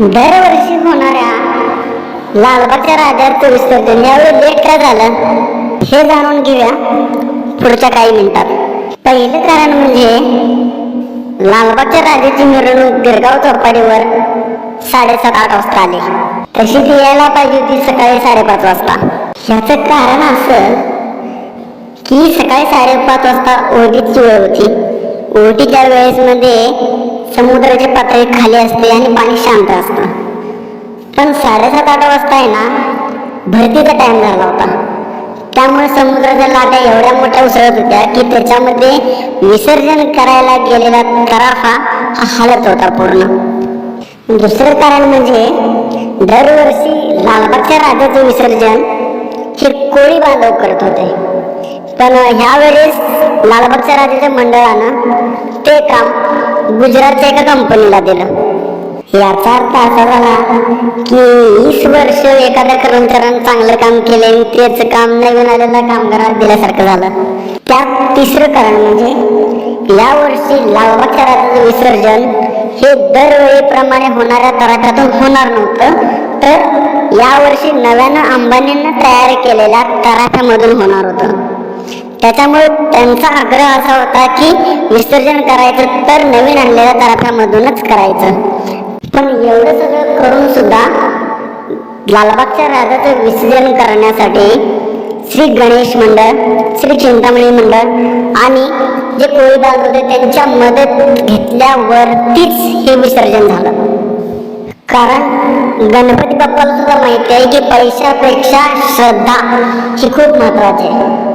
दरवर्षी होणाऱ्या लालबागच्या राजाचं विसर्जन यावेळी लेट काय झालं? हे जाणून घेऊया पुढच्या काही मिनिटात. पहिलं कारण म्हणजे लालबागच्या राजाची मिरवणूक गिरगाव चौपाटीवर साडेसात आठ वाजता आली. तशी ती यायला पाहिजे होती सकाळी साडेपाच वाजता. ह्याचं कारण असं की सकाळी साडेपाच वाजता ओटीची वेळ होती. ओटीच्या वेळेस मध्ये समुद्राची पातळी खाली असते आणि पाणी शांत असतं. पण साडेसात आठ वाजता आहे ना भरतीचा टाईम झाला होता. त्यामुळे समुद्राच्या लाटा एवढ्या मोठ्या उसळत होत्या की त्याच्यामध्ये विसर्जन करायला गेलेला तराफा हा हालत होता पूर्ण. दुसरं कारण म्हणजे दरवर्षी लालबागच्या राजाचं विसर्जन हे कोळी बांधव करत होते. पण ह्यावेळेस लालबागच्या राजाच्या मंडळानं ते काम गुजरातच्या एका कंपनीला दिलं. याचा अर्थ असा झाला की वीस वर्ष एखाद्या कर्मचाऱ्यानं चांगलं काम केलं त्याचं तेच काम नवीन आलेल्या कामगाराला दिल्यासारखं झालं. त्यात तिसरं कारण म्हणजे या वर्षी लालबागच्या विसर्जन हे दरवेळीप्रमाणे होणाऱ्या तराट्यातून होणार नव्हतं. तर यावर्षी नव्यानं अंबानींना तयार केलेल्या तराफ्यामधून होणार होतं. त्याच्यामुळे त्यांचा आग्रह असा होता की विसर्जन करायचं तर नवीन आणलेल्या तराफ्यामधूनच करायचं. पण एवढं सगळं करून सुद्धा लालबागच्या राजाचं विसर्जन करण्यासाठी श्री गणेश मंडळ श्री चिंतामणी मंडळ आणि जे कोळी होते त्यांच्या मदत घेतल्यावरतीच हे विसर्जन झालं. कारण गणपती बाप्पाला सुद्धा माहिती आहे की पैशापेक्षा श्रद्धा ही खूप महत्वाची आहे.